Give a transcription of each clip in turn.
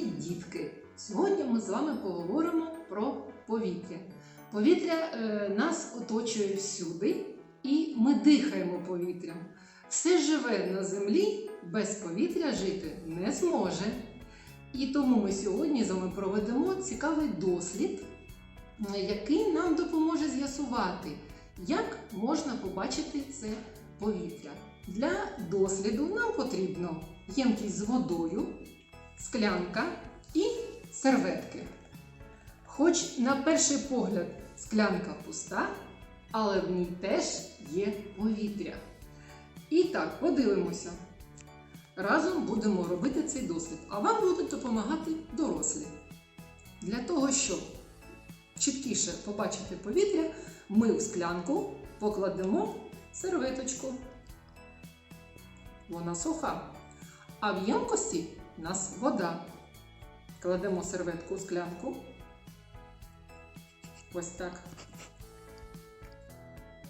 дітки! Сьогодні ми з вами поговоримо про повітря. Повітря е, нас оточує всюди, і ми дихаємо повітрям. Все живе на землі без повітря жити не зможе. І тому ми сьогодні з вами проведемо цікавий дослід, який нам допоможе з'ясувати, як можна побачити це повітря. Для досліду нам потрібно ємкість з водою, склянка і серветки. Хоч на перший погляд склянка пуста, але в ній теж є повітря. І так, подивимося. Разом будемо робити цей дослід, а вам будуть допомагати дорослі. Для того, щоб чіткіше побачити повітря, ми в склянку покладемо серветочку. Вона суха. А в ємкості у нас вода. Кладемо серветку у склянку. Ось так.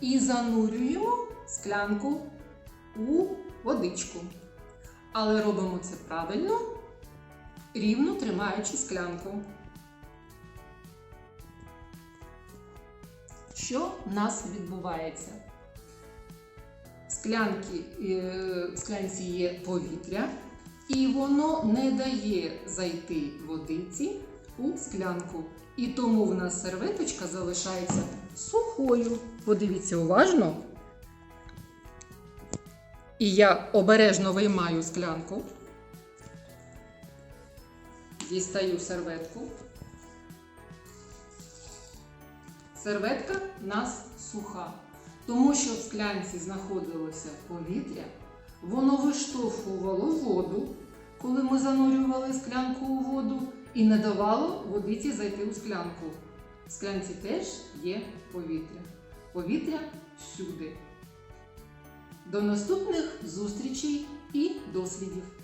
І занурюємо склянку у водичку. Але робимо це правильно, рівно тримаючи склянку. Що в нас відбувається? В склянки, е, склянці є повітря, і воно не дає зайти водиці у склянку. І тому в нас серветочка залишається сухою. Подивіться уважно. І я обережно виймаю склянку, дістаю серветку. Серветка в нас суха, тому що в склянці знаходилося повітря, воно виштовхувало воду, коли ми занурювали склянку у воду, і не давало водиці зайти у склянку. В склянці теж є повітря. Повітря всюди. До наступних зустрічей і дослідів!